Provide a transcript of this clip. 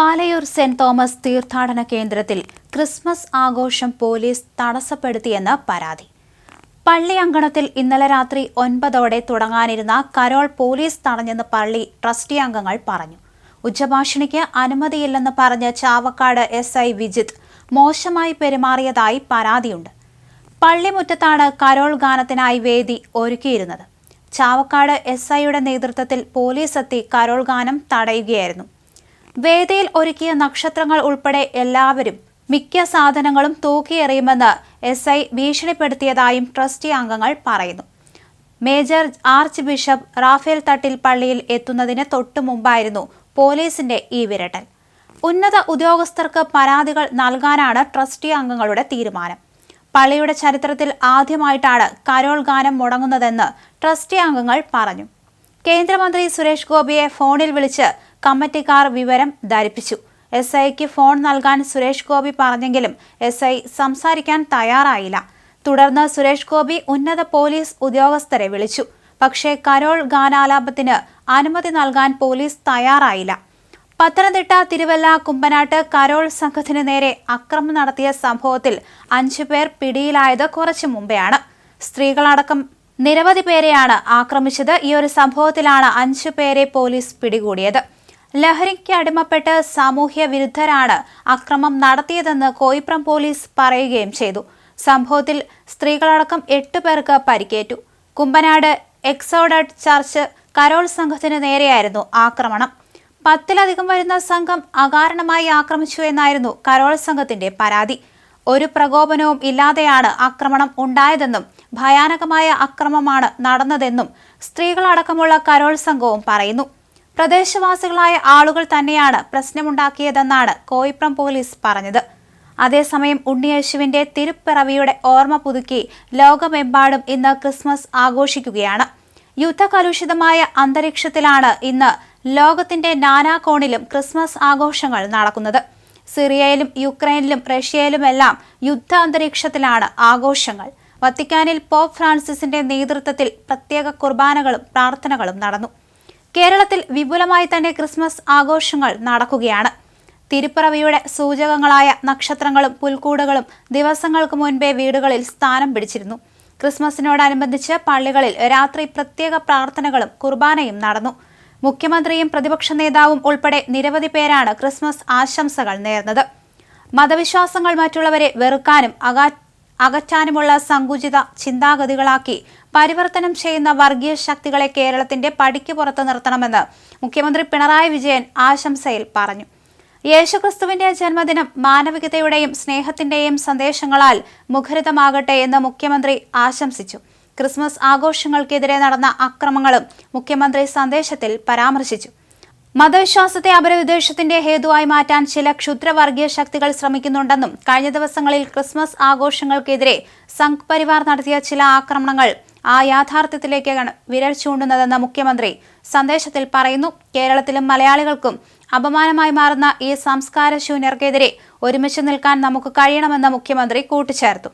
Palayur saint Thomas തീർത്ഥാടന കേന്ദ്രത്തിൽ Christmas ആഘോഷം പോലീസ് തടസ്സപ്പെടുത്തിയെന്ന് പരാതി. പള്ളി അങ്കണത്തിൽ ഇന്നലെ രാത്രി ഒൻപതോടെ തുടങ്ങാനിരുന്ന കരോൾ പോലീസ് തടഞ്ഞെന്ന് പള്ളി ട്രസ്റ്റി അംഗങ്ങൾ പറഞ്ഞു. ഉച്ചഭാഷണിക്ക് അനുമതിയില്ലെന്ന് പറഞ്ഞ് ചാവക്കാട് എസ് ഐ വിജിത്ത് മോശമായി പെരുമാറിയതായി പരാതിയുണ്ട്. പള്ളിമുറ്റത്താണ് കരോൾ ഗാനത്തിനായി വേദി ഒരുക്കിയിരുന്നത്. ചാവക്കാട് എസ് ഐയുടെ നേതൃത്വത്തിൽ പോലീസ് എത്തി കരോൾ ഗാനം തടയുകയായിരുന്നു. വേദിയിൽ ഒരുക്കിയ നക്ഷത്രങ്ങൾ ഉൾപ്പെടെ എല്ലാവരും മിക്ക സാധനങ്ങളും തൂക്കിയെറിയുമെന്ന് എസ് ഐ ഭീഷണിപ്പെടുത്തിയതായും ട്രസ്റ്റി അംഗങ്ങൾ പറയുന്നു. Major archbishop Raphael Thattil പള്ളിയിൽ എത്തുന്നതിന് തൊട്ടു മുമ്പായിരുന്നു പോലീസിന്റെ ഈ വിരട്ടൽ. ഉന്നത ഉദ്യോഗസ്ഥർക്ക് പരാതികൾ നൽകാനാണ് ട്രസ്റ്റി അംഗങ്ങളുടെ തീരുമാനം. പള്ളിയുടെ ചരിത്രത്തിൽ ആദ്യമായിട്ടാണ് കരോൾ ഗാനം മുടങ്ങുന്നതെന്ന് ട്രസ്റ്റി അംഗങ്ങൾ പറഞ്ഞു. കേന്ദ്രമന്ത്രി സുരേഷ് ഗോപിയെ ഫോണിൽ വിളിച്ച് കമ്മിറ്റിക്കാർ വിവരം ധരിപ്പിച്ചു. എസ് ഐക്ക് ഫോൺ നൽകാൻ സുരേഷ് ഗോപി പറഞ്ഞെങ്കിലും എസ് ഐ സംസാരിക്കാൻ തയ്യാറായില്ല. തുടർന്ന് സുരേഷ് ഗോപി ഉന്നത പോലീസ് ഉദ്യോഗസ്ഥരെ വിളിച്ചു. പക്ഷേ കരോൾ ഗാനാലാപത്തിന് അനുമതി നൽകാൻ പോലീസ് തയ്യാറായില്ല. പത്തനംതിട്ട തിരുവല്ല കുമ്പനാട്ട് കരോൾ സംഘത്തിന് നേരെ അക്രമം നടത്തിയ സംഭവത്തിൽ അഞ്ചു പേർ പിടിയിലായത് കുറച്ചു മുമ്പെയാണ്. സ്ത്രീകളടക്കം നിരവധി പേരെയാണ് ആക്രമിച്ചത്. ഈ ഒരു സംഭവത്തിലാണ് അഞ്ചു പേരെ പോലീസ് പിടികൂടിയത്. ലഹരിക്ക് അടിമപ്പെട്ട് സാമൂഹ്യ വിരുദ്ധരാണ് അക്രമം നടത്തിയതെന്ന് കോയിപ്രം പോലീസ് പറയുകയും ചെയ്തു. സംഭവത്തിൽ സ്ത്രീകളടക്കം എട്ട് പേർക്ക് പരിക്കേറ്റു. കുമ്പനാട് എക്സോഡട്ട് ചർച്ച് കരോൾ സംഘത്തിന് നേരെയായിരുന്നു ആക്രമണം. പത്തിലധികം വരുന്ന സംഘം അകാരണമായി ആക്രമിച്ചു എന്നായിരുന്നു കരോൾ സംഘത്തിന്റെ പരാതി. ഒരു പ്രകോപനവും ഇല്ലാതെയാണ് ആക്രമണം ഉണ്ടായതെന്നും ഭയാനകമായ അക്രമമാണ് നടന്നതെന്നും സ്ത്രീകളടക്കമുള്ള കരോൾ സംഘവും പറയുന്നു. പ്രദേശവാസികളായ ആളുകൾ തന്നെയാണ് പ്രശ്നമുണ്ടാക്കിയതെന്നാണ് കോയിപ്രം പോലീസ് പറഞ്ഞത്. അതേസമയം ഉണ്ണിയേശുവിന്റെ തിരുപ്പിറവിയുടെ ഓർമ്മ പുതുക്കി ലോകമെമ്പാടും ഇന്ന് ക്രിസ്മസ് ആഘോഷിക്കുകയാണ്. യുദ്ധകലുഷിതമായ അന്തരീക്ഷത്തിലാണ് ഇന്ന് ലോകത്തിന്റെ നാനാ കോണിലും ക്രിസ്മസ് ആഘോഷങ്ങൾ നടക്കുന്നത്. സിറിയയിലും യുക്രൈനിലും റഷ്യയിലുമെല്ലാം യുദ്ധ അന്തരീക്ഷത്തിലാണ് ആഘോഷങ്ങൾ. വത്തിക്കാനിൽ പോപ്പ് ഫ്രാൻസിസിന്റെ നേതൃത്വത്തിൽ പ്രത്യേക കുർബാനകളും പ്രാർത്ഥനകളും നടന്നു. കേരളത്തിൽ വിപുലമായി തന്നെ ക്രിസ്മസ് ആഘോഷങ്ങൾ നടക്കുകയാണ്. തിരുപ്പിറവിയുടെ സൂചകങ്ങളായ നക്ഷത്രങ്ങളും പുൽക്കൂടുകളും ദിവസങ്ങൾക്ക് മുൻപേ വീടുകളിൽ സ്ഥാനം പിടിച്ചിരുന്നു. ക്രിസ്മസിനോടനുബന്ധിച്ച് പള്ളികളിൽ രാത്രി പ്രത്യേക പ്രാർത്ഥനകളും കുർബാനയും നടന്നു. മുഖ്യമന്ത്രിയും പ്രതിപക്ഷ നേതാവും ഉൾപ്പെടെ നിരവധി പേരാണ് ക്രിസ്മസ് ആശംസകൾ നേർന്നത്. മതവിശ്വാസങ്ങൾ മറ്റുള്ളവരെ വെറുക്കാനും അകാ അകറ്റാനുമുള്ള സങ്കുചിത ചിന്താഗതികളാക്കി പരിവർത്തനം ചെയ്യുന്ന വർഗീയ ശക്തികളെ കേരളത്തിന്റെ പടിക്ക് പുറത്ത് നിർത്തണമെന്ന് മുഖ്യമന്ത്രി പിണറായി വിജയൻ ആശംസയിൽ പറഞ്ഞു. യേശുക്രിസ്തുവിന്റെ ജന്മദിനം മാനവികതയുടെയും സ്നേഹത്തിന്റെയും സന്ദേശങ്ങളാൽ മുഖരിതമാകട്ടെ എന്ന് മുഖ്യമന്ത്രി ആശംസിച്ചു. ക്രിസ്മസ് ആഘോഷങ്ങൾക്കെതിരെ നടന്ന അക്രമങ്ങളും മുഖ്യമന്ത്രി സന്ദേശത്തിൽ പരാമർശിച്ചു. മതവിശ്വാസത്തെ അപരവിദ്വേഷത്തിന്റെ ഹേതുവായി മാറ്റാൻ ചില ക്ഷുദ്രവർഗീയ ശക്തികൾ ശ്രമിക്കുന്നുണ്ടെന്നും കഴിഞ്ഞ ദിവസങ്ങളിൽ ക്രിസ്മസ് ആഘോഷങ്ങൾക്കെതിരെ സംഘ് പരിവാർ നടത്തിയ ചില ആക്രമണങ്ങൾ ആ യാഥാർത്ഥ്യത്തിലേക്കാണ് വിരൽ ചൂണ്ടുന്നതെന്ന് മുഖ്യമന്ത്രി സന്ദേശത്തിൽ പറയുന്നു. കേരളത്തിലും മലയാളികൾക്കും അപമാനമായി മാറുന്ന ഈ സംസ്കാര ശൂന്യർക്കെതിരെ ഒരുമിച്ച് നിൽക്കാൻ നമുക്ക് കഴിയണമെന്ന് മുഖ്യമന്ത്രി കൂട്ടിച്ചേർത്തു.